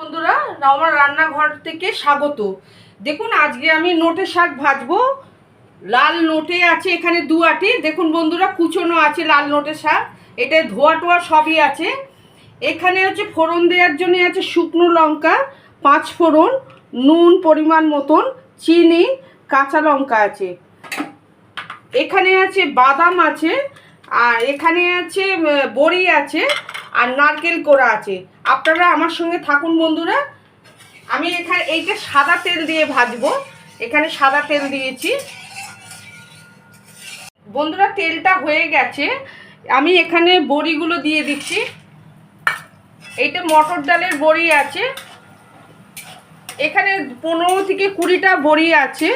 বন্ধুরা আমার রান্নাঘর থেকে স্বাগত। দেখুন, আজকে আমি নোটে শাক ভাজবো। লাল নোটে আছে এখানে দু আটি দেখুন বন্ধুরা, কুচনো আছে লাল নোটে শাক। এটা ধোয়া টোয়া সবই আছে। এখানে হচ্ছে ফোড়ন দেওয়ার জন্য আছে শুকনো লঙ্কা, পাঁচ ফোড়ন, নুন পরিমাণ মতন, চিনি, কাঁচা লঙ্কা আছে। এখানে আছে বাদাম আছে, আর এখানে আছে বড়ি আছে। আর নারকেল কোড়া আছে। আপনারা আমার সঙ্গে থাকুন বন্ধুরা। আমি এখানে এইটা সাদা তেল দিয়ে ভাজবো। এখানে সাদা তেল দিয়েছি। বন্ধুরা, তেলটা হয়ে গেছে। আমি এখানে বড়িগুলো দিয়ে দিচ্ছি। এইটা মটর ডালের বড়ি আছে। এখানে পনেরো থেকে কুড়িটা বড়ি আছে।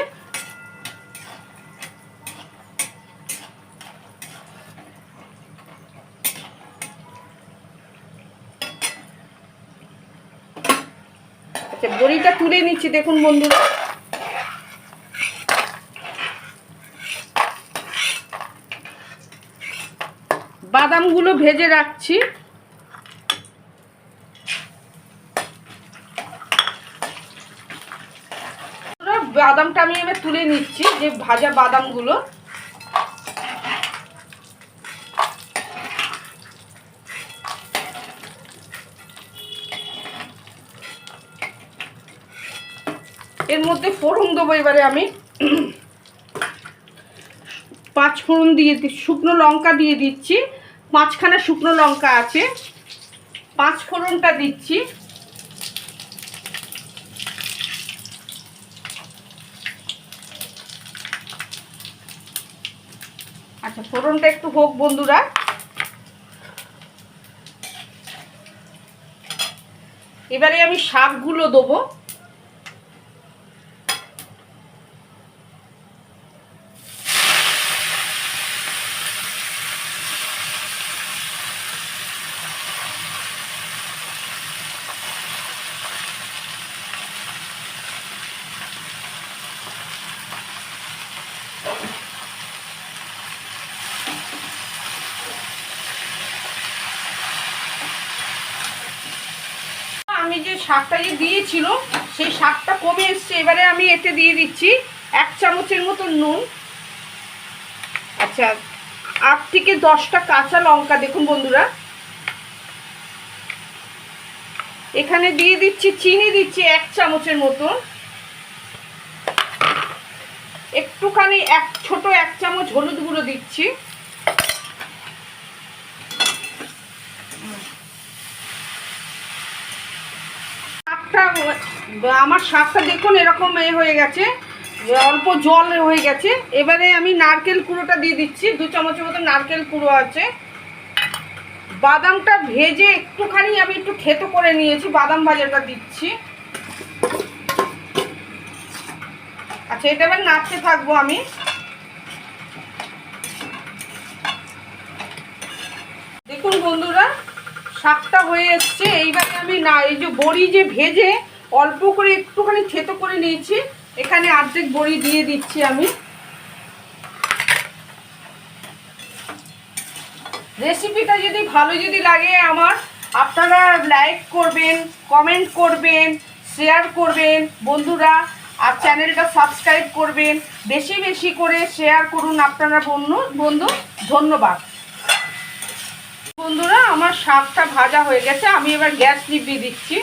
আচ্ছা বড়িটা তুলে নিচ্ছি, দেখুন বন্ধুরা। বাদামগুলো ভেজে রাখছি। বাদামটা আমি এবার তুলে নিচ্ছি, যে ভাজা বাদামগুলো। এর মধ্যে ফোড়ন দেবো এবারে আমি। পাঁচ ফোড়ন দিয়ে শুকনো লঙ্কা দিয়ে দিচ্ছি। পাঁচখানা শুকনো লঙ্কা আছে। পাঁচ ফোড়নটা দিচ্ছি। আচ্ছা ফোড়নটা একটু হোক বন্ধুরা। এবারে আমি শাকগুলো দেবো। আমি যে শাকটা যে দিয়েছিল, সেই শাকটা কমে এসছে এবারে আমি এতে দিয়ে দিচ্ছি। এক চামচের মতো নুন। আচ্ছা আট থেকে দশটা কাঁচা লঙ্কা, দেখুন বন্ধুরা। এখানে দিয়ে দিচ্ছি, চিনি দিচ্ছি এক চামচের মতো। একটুখানি এক, ছোট এক চামচ হলুদ গুঁড়ো দিচ্ছি শাকটা আমার শাকটা দেখুন এরকম এ হয়ে গেছে অল্প জল হয়ে গেছে। এবারে আমি নারকেল কুড়োটা দিয়ে দিচ্ছি, দু চামচের মতো নারকেল কুড়ো আছে। বাদামটা ভেজে একটুখানি আমি একটু থেতো করে নিয়েছি, বাদাম ভাজাটা দিচ্ছি। আচ্ছা এটা এবার নাড়তে থাকব আমি। দেখুন বন্ধুরা, শাকটা হয়ে এসছে। এইবারে আমি না, এই যে বড়ি যে ভেজে অল্প করে একটুখানি থেতো করে নিয়েছি। এখানে অর্ধেক বড়ি দিয়ে দিচ্ছি আমি। রেসিপিটা যদি ভালো যদি লাগে আমার, আপনারা লাইক করবেন কমেন্ট করবেন শেয়ার করবেন। বন্ধুরা, আর চ্যানেলটা সাবস্ক্রাইব করবেন। বেশি বেশি করে শেয়ার করুন আপনারা বন্ধু বন্ধু, ধন্যবাদ। বন্ধুরা, আমার শাকটা ভাজা হয়ে গেছে, আমি এবার গ্যাস নিভিয়ে দিচ্ছি।